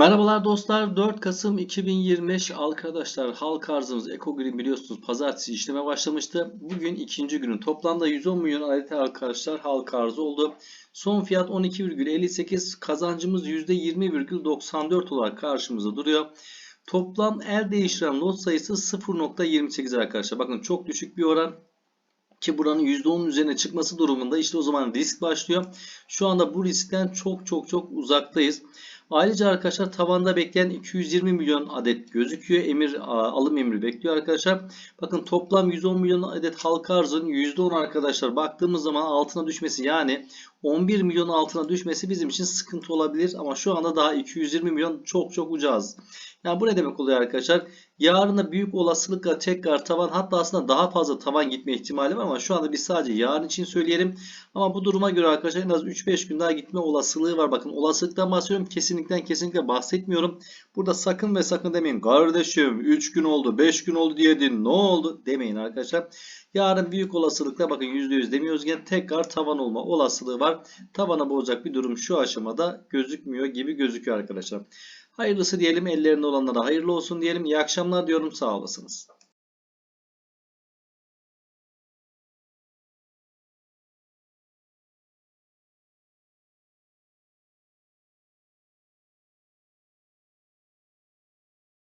Merhabalar dostlar. 4 Kasım 2025 arkadaşlar halk arzımız Ekogreen biliyorsunuz pazartesi işleme başlamıştı. Bugün ikinci günün toplamda 110 milyon adet arkadaşlar halk arzı oldu. Son fiyat 12,58 kazancımız %20,94 olarak karşımızda duruyor. Toplam el değiştiren lot sayısı 0.28 arkadaşlar. Bakın çok düşük bir oran ki buranın %10'un üzerine çıkması durumunda işte o zaman risk başlıyor. Şu anda bu riskten çok çok çok uzaktayız. Ayrıca arkadaşlar tavanda bekleyen 220 milyon adet gözüküyor. Emir alım emri bekliyor arkadaşlar. Bakın toplam 110 milyon adet halka arzın %10 arkadaşlar baktığımız zaman altına düşmesi yani 11 milyon altına düşmesi bizim için sıkıntı olabilir. Ama şu anda daha 220 milyon çok çok ucuz. Yani bu ne demek oluyor arkadaşlar? Yarına büyük olasılıkla tekrar tavan hatta aslında daha fazla tavan gitme ihtimali var ama şu anda biz sadece yarın için söyleyelim. Ama bu duruma göre arkadaşlar en az 3-5 gün daha gitme olasılığı var. Bakın olasılıktan bahsediyorum. Kesinlikle kesinlikle bahsetmiyorum. Burada sakın ve sakın demeyin. Kardeşim 3 gün oldu 5 gün oldu diyedin ne oldu demeyin arkadaşlar. Yarın büyük olasılıkla bakın %100 demiyoruz gene tekrar tavan olma olasılığı var. Tavana bozacak bir durum şu aşamada gözükmüyor gibi gözüküyor arkadaşlar. Hayırlısı diyelim ellerinde olanlara hayırlı olsun diyelim. İyi akşamlar diyorum sağ olasınız.